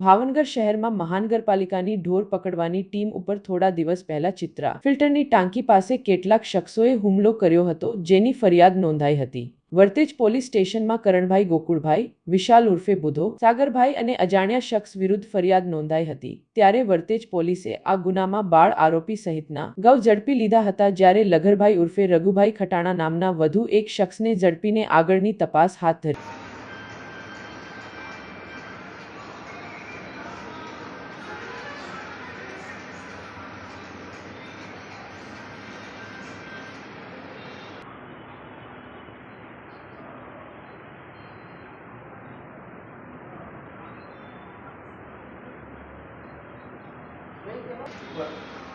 ભાવનગર શહેરમાં મહાનગરપાલિકાની ઢોર પકડવાની ટીમ ઉપર થોડા દિવસ પહેલા ચિત્રા. ફિલ્ટરની ટાંકી પાસે કેટલાક શખ્સોએ હુમલો કર્યો હતો, જેની ફરિયાદ નોંધાઈ હતી. વર્તેજ પોલીસ સ્ટેશનમાં કરણભાઈ ગોકુળભાઈ, વિશાલ ઉર્ફે બુધો, સાગરભાઈ અને અજાણ્યા શખ્સ વિરુદ્ધ ફરિયાદ નોંધાઈ હતી. ત્યારે વર્તેજ પોલીસે આ ગુનામાં બાળ આરોપી સહિતના ગૌ ઝડપી લીધા હતા, જ્યારે લઘરભાઈ ઉર્ફે રઘુભાઈ ખટાણા નામના વધુ એક શખ્સને ઝડપીને આગળની તપાસ હાથ ધરી. What?